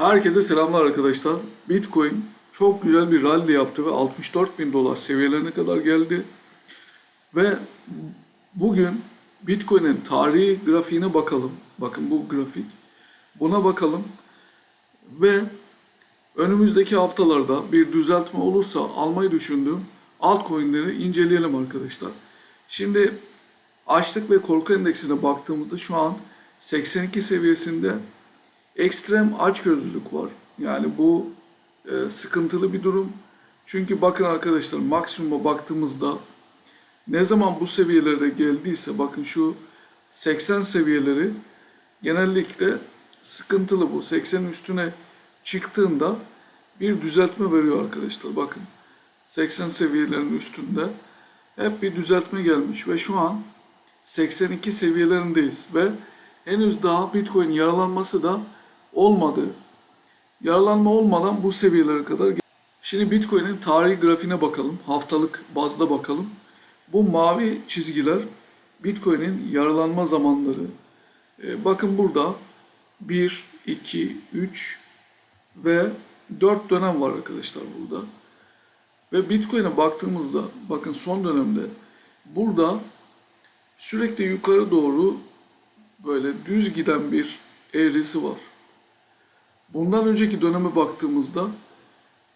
Herkese selamlar arkadaşlar. Bitcoin çok güzel bir rally yaptı ve 64 bin dolar seviyelerine kadar geldi. Ve bugün Bitcoin'in tarihi grafiğine bakalım. Bakın bu grafik. Buna bakalım. Ve önümüzdeki haftalarda bir düzeltme olursa almayı düşündüğüm altcoin'leri inceleyelim arkadaşlar. Şimdi açlık ve korku endeksine baktığımızda şu an 82 seviyesinde ekstrem açgözlülük var. Yani bu e, sıkıntılı bir durum. Çünkü bakın arkadaşlar maksimuma baktığımızda ne zaman bu seviyelere geldiyse bakın şu 80 seviyeleri genellikle sıkıntılı bu. 80'in üstüne çıktığında bir düzeltme veriyor arkadaşlar. Bakın 80 seviyelerin üstünde hep bir düzeltme gelmiş ve şu an 82 seviyelerindeyiz ve henüz daha Bitcoin yaralanması da olmadı. Yaralanma olmadan bu seviyelere kadar Şimdi Bitcoin'in tarihi grafiğine bakalım. Haftalık bazda bakalım. Bu mavi çizgiler Bitcoin'in yaralanma zamanları. Ee, bakın burada 1, 2, 3 ve 4 dönem var arkadaşlar burada. Ve Bitcoin'e baktığımızda bakın son dönemde burada sürekli yukarı doğru böyle düz giden bir eğrisi var. Bundan önceki döneme baktığımızda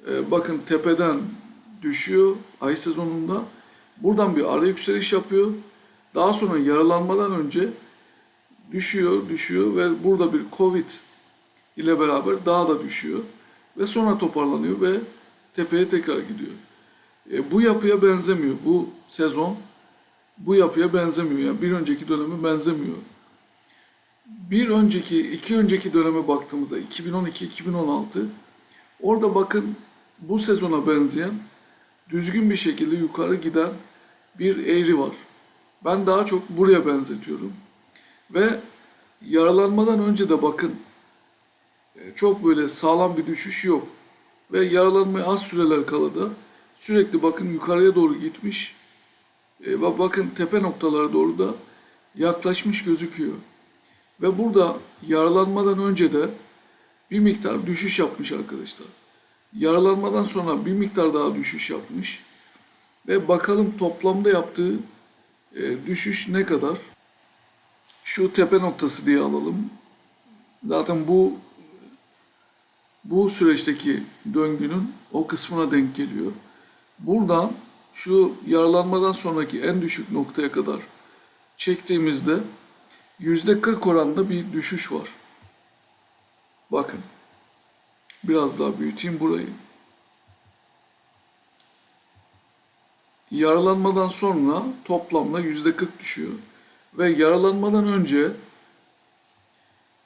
e, bakın tepeden düşüyor ay sezonunda. Buradan bir ara yükseliş yapıyor. Daha sonra yaralanmadan önce düşüyor, düşüyor ve burada bir Covid ile beraber daha da düşüyor. Ve sonra toparlanıyor ve tepeye tekrar gidiyor. E, bu yapıya benzemiyor. Bu sezon bu yapıya benzemiyor. Yani bir önceki döneme benzemiyor. Bir önceki, iki önceki döneme baktığımızda 2012-2016 orada bakın bu sezona benzeyen düzgün bir şekilde yukarı giden bir eğri var. Ben daha çok buraya benzetiyorum. Ve yaralanmadan önce de bakın e, çok böyle sağlam bir düşüş yok. Ve yaralanmaya az süreler kala da sürekli bakın yukarıya doğru gitmiş. E, ve bakın tepe noktalara doğru da yaklaşmış gözüküyor. Ve burada yaralanmadan önce de bir miktar düşüş yapmış arkadaşlar. Yaralanmadan sonra bir miktar daha düşüş yapmış. Ve bakalım toplamda yaptığı e, düşüş ne kadar? Şu tepe noktası diye alalım. Zaten bu bu süreçteki döngünün o kısmına denk geliyor. Buradan şu yaralanmadan sonraki en düşük noktaya kadar çektiğimizde 40 oranında bir düşüş var. Bakın. Biraz daha büyüteyim burayı. Yaralanmadan sonra toplamda yüzde 40 düşüyor. Ve yaralanmadan önce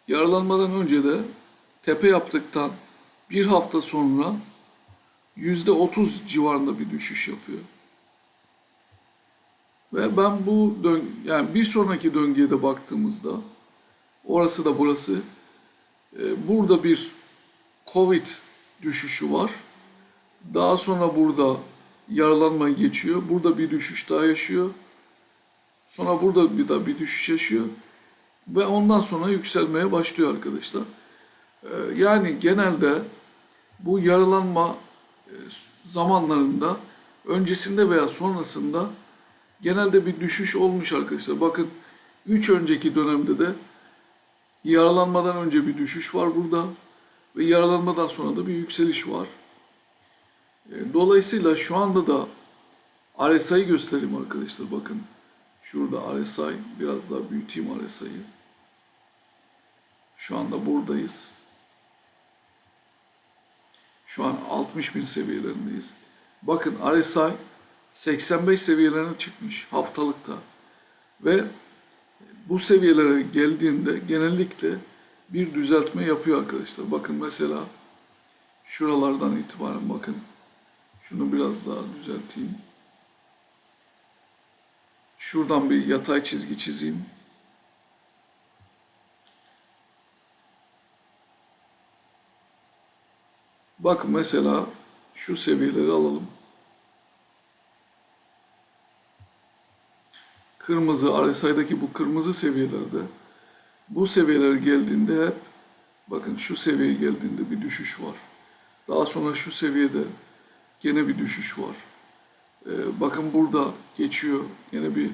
yaralanmadan önce de tepe yaptıktan bir hafta sonra yüzde 30 civarında bir düşüş yapıyor. Ve ben bu dön yani bir sonraki döngüye de baktığımızda orası da burası e, burada bir Covid düşüşü var. Daha sonra burada yaralanma geçiyor. Burada bir düşüş daha yaşıyor. Sonra burada bir daha bir düşüş yaşıyor. Ve ondan sonra yükselmeye başlıyor arkadaşlar. E, yani genelde bu yaralanma e, zamanlarında öncesinde veya sonrasında genelde bir düşüş olmuş arkadaşlar. Bakın 3 önceki dönemde de yaralanmadan önce bir düşüş var burada ve yaralanmadan sonra da bir yükseliş var. E, Dolayısıyla şu anda da RSI'yi göstereyim arkadaşlar. Bakın şurada RSI biraz daha büyüteyim RSI'yi. Şu anda buradayız. Şu an 60 bin seviyelerindeyiz. Bakın RSI 85 seviyelerine çıkmış haftalıkta. Ve bu seviyelere geldiğinde genellikle bir düzeltme yapıyor arkadaşlar. Bakın mesela şuralardan itibaren bakın. Şunu biraz daha düzelteyim. Şuradan bir yatay çizgi çizeyim. Bak mesela şu seviyeleri alalım. Kırmızı, RSI'daki bu kırmızı seviyelerde bu seviyelere geldiğinde hep Bakın şu seviyeye geldiğinde bir düşüş var. Daha sonra şu seviyede gene bir düşüş var. Ee, bakın burada geçiyor. Yine bir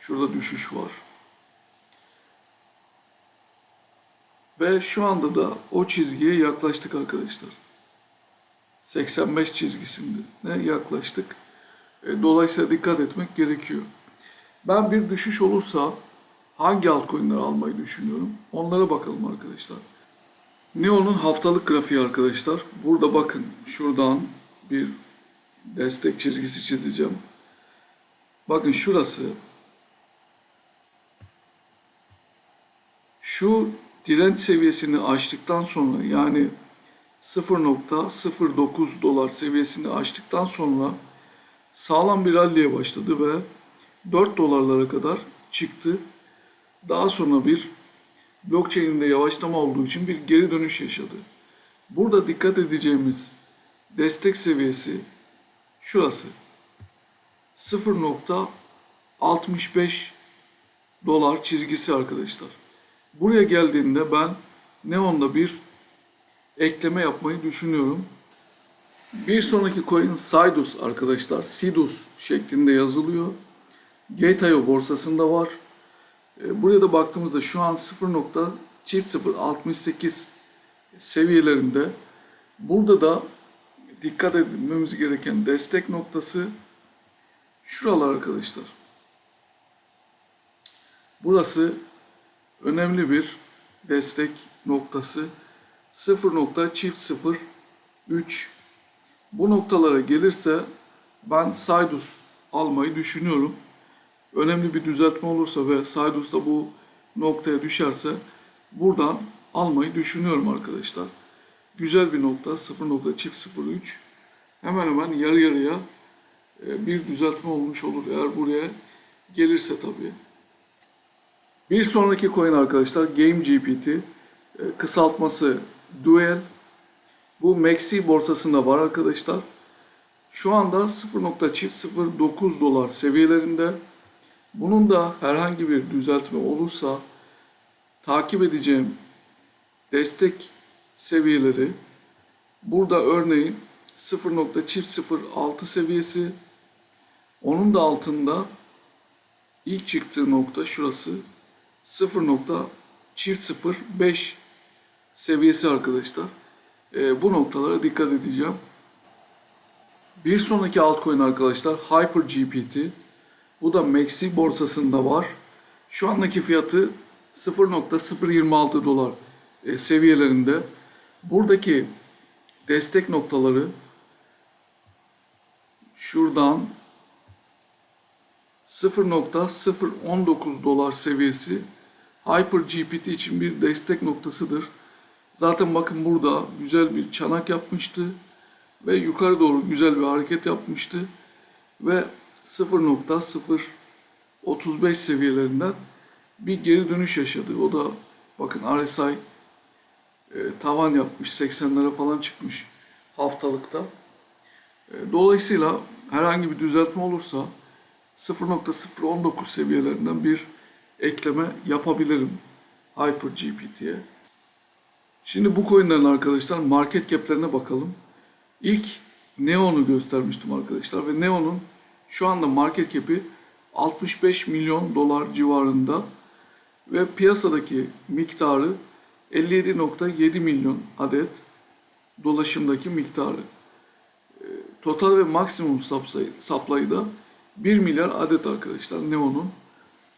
şurada düşüş var. Ve şu anda da o çizgiye yaklaştık arkadaşlar. 85 çizgisinde ne yaklaştık. E, Dolayısıyla dikkat etmek gerekiyor. Ben bir düşüş olursa hangi altcoin'leri almayı düşünüyorum? Onlara bakalım arkadaşlar. Neo'nun haftalık grafiği arkadaşlar. Burada bakın şuradan bir destek çizgisi çizeceğim. Bakın şurası. Şu direnç seviyesini aştıktan sonra yani 0.09 dolar seviyesini aştıktan sonra sağlam bir ralliye başladı ve 4 dolarlara kadar çıktı. Daha sonra bir blockchain'inde yavaşlama olduğu için bir geri dönüş yaşadı. Burada dikkat edeceğimiz destek seviyesi şurası. 0.65 dolar çizgisi arkadaşlar. Buraya geldiğinde ben Neon'da bir ekleme yapmayı düşünüyorum. Bir sonraki coin Sidus arkadaşlar. Sidus şeklinde yazılıyor. Gate.io borsasında var. E, Buraya da baktığımızda şu an 0.068 seviyelerinde. Burada da dikkat edilmemiz gereken destek noktası şuralar arkadaşlar. Burası önemli bir destek noktası. 0.003 bu noktalara gelirse ben Sidus almayı düşünüyorum. Önemli bir düzeltme olursa ve Sidus da bu noktaya düşerse buradan almayı düşünüyorum arkadaşlar. Güzel bir nokta 0.003 hemen hemen yarı yarıya e, bir düzeltme olmuş olur eğer buraya gelirse tabii. Bir sonraki coin arkadaşlar GameGPT e, kısaltması Duel. Bu Maxi borsasında var arkadaşlar. Şu anda 0.009 dolar seviyelerinde. Bunun da herhangi bir düzeltme olursa takip edeceğim destek seviyeleri burada örneğin 0.006 seviyesi onun da altında ilk çıktığı nokta şurası 0.005 seviyesi arkadaşlar. Ee, bu noktalara dikkat edeceğim. Bir sonraki altcoin arkadaşlar HyperGPT. Bu da Maxi borsasında var. Şu andaki fiyatı 0.026 dolar e, seviyelerinde. Buradaki destek noktaları şuradan 0.019 dolar seviyesi HyperGPT için bir destek noktasıdır. Zaten bakın burada güzel bir çanak yapmıştı ve yukarı doğru güzel bir hareket yapmıştı ve 0.035 seviyelerinden bir geri dönüş yaşadı. O da bakın RSI e, tavan yapmış 80'lere falan çıkmış haftalıkta. E, dolayısıyla herhangi bir düzeltme olursa 0.019 seviyelerinden bir ekleme yapabilirim HyperGPT'ye. Şimdi bu coinlerin arkadaşlar market cap'lerine bakalım. İlk Neon'u göstermiştim arkadaşlar ve Neon'un şu anda market cap'i 65 milyon dolar civarında ve piyasadaki miktarı 57.7 milyon adet dolaşımdaki miktarı. Ee, Total ve maksimum supply da 1 milyar adet arkadaşlar Neon'un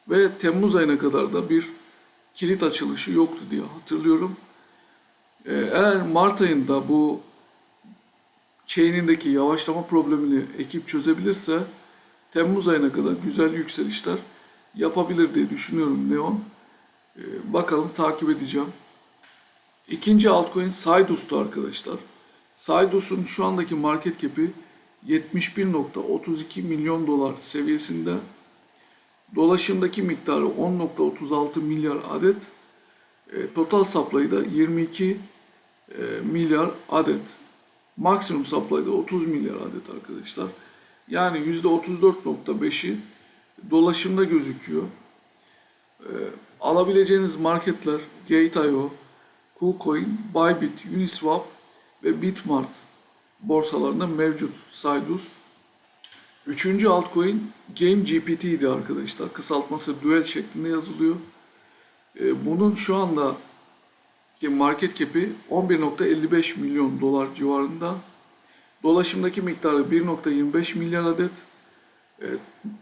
ve Temmuz ayına kadar da bir kilit açılışı yoktu diye hatırlıyorum. Ee, Eğer Mart ayında bu chain'indeki yavaşlama problemini ekip çözebilirse Temmuz ayına kadar güzel yükselişler yapabilir diye düşünüyorum Neon. Ee, bakalım takip edeceğim. İkinci altcoin Sidus'tu arkadaşlar. Sidus'un şu andaki market cap'i 71.32 milyon dolar seviyesinde. Dolaşımdaki miktarı 10.36 milyar adet. E, total supply da 22 e, milyar adet. Maksimum supply da 30 milyar adet arkadaşlar. Yani %34.5'i dolaşımda gözüküyor. E, alabileceğiniz marketler Gate.io, KuCoin, Bybit, Uniswap ve Bitmart borsalarında mevcut Saydus. Üçüncü altcoin GameGPT idi arkadaşlar. Kısaltması Duel şeklinde yazılıyor. Ee, Bunun şu anda market cap'i 11.55 milyon dolar civarında. Dolaşımdaki miktarı 1.25 milyar adet. E,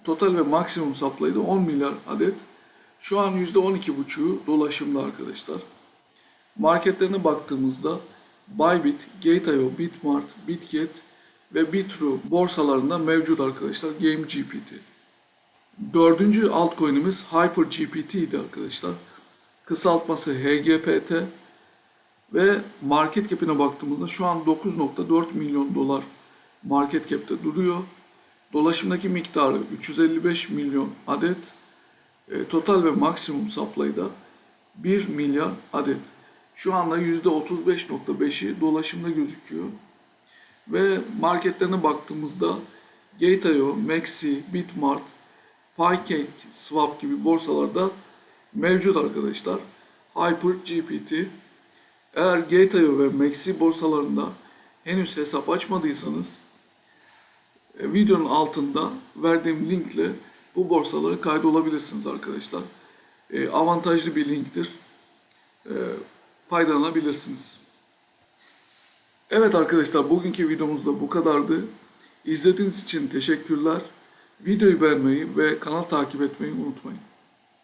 total ve maksimum supply'ı da 10 milyar adet. Şu an %12,5'u dolaşımda arkadaşlar. Marketlerine baktığımızda Bybit, Gate.io, Bitmart, Bitget ve Bitru borsalarında mevcut arkadaşlar GameGPT. Dördüncü altcoin'imiz HyperGPT idi arkadaşlar. Kısaltması HGPT ve market cap'ine baktığımızda şu an 9.4 milyon dolar market cap'te duruyor. Dolaşımdaki miktarı 355 milyon adet. E, total ve maksimum supply'da 1 milyar adet. Şu anda %35.5'i dolaşımda gözüküyor. Ve marketlerine baktığımızda Gate.io, Maxi, Bitmart, Paycake, Swap gibi borsalarda mevcut arkadaşlar. Hyper GPT. Eğer Gate.io ve Maxi borsalarında henüz hesap açmadıysanız e, videonun altında verdiğim linkle bu borsalara kaydolabilirsiniz arkadaşlar. E, avantajlı bir linktir. E, faydalanabilirsiniz. Evet arkadaşlar bugünkü videomuz da bu kadardı. İzlediğiniz için teşekkürler. Videoyu beğenmeyi ve kanal takip etmeyi unutmayın.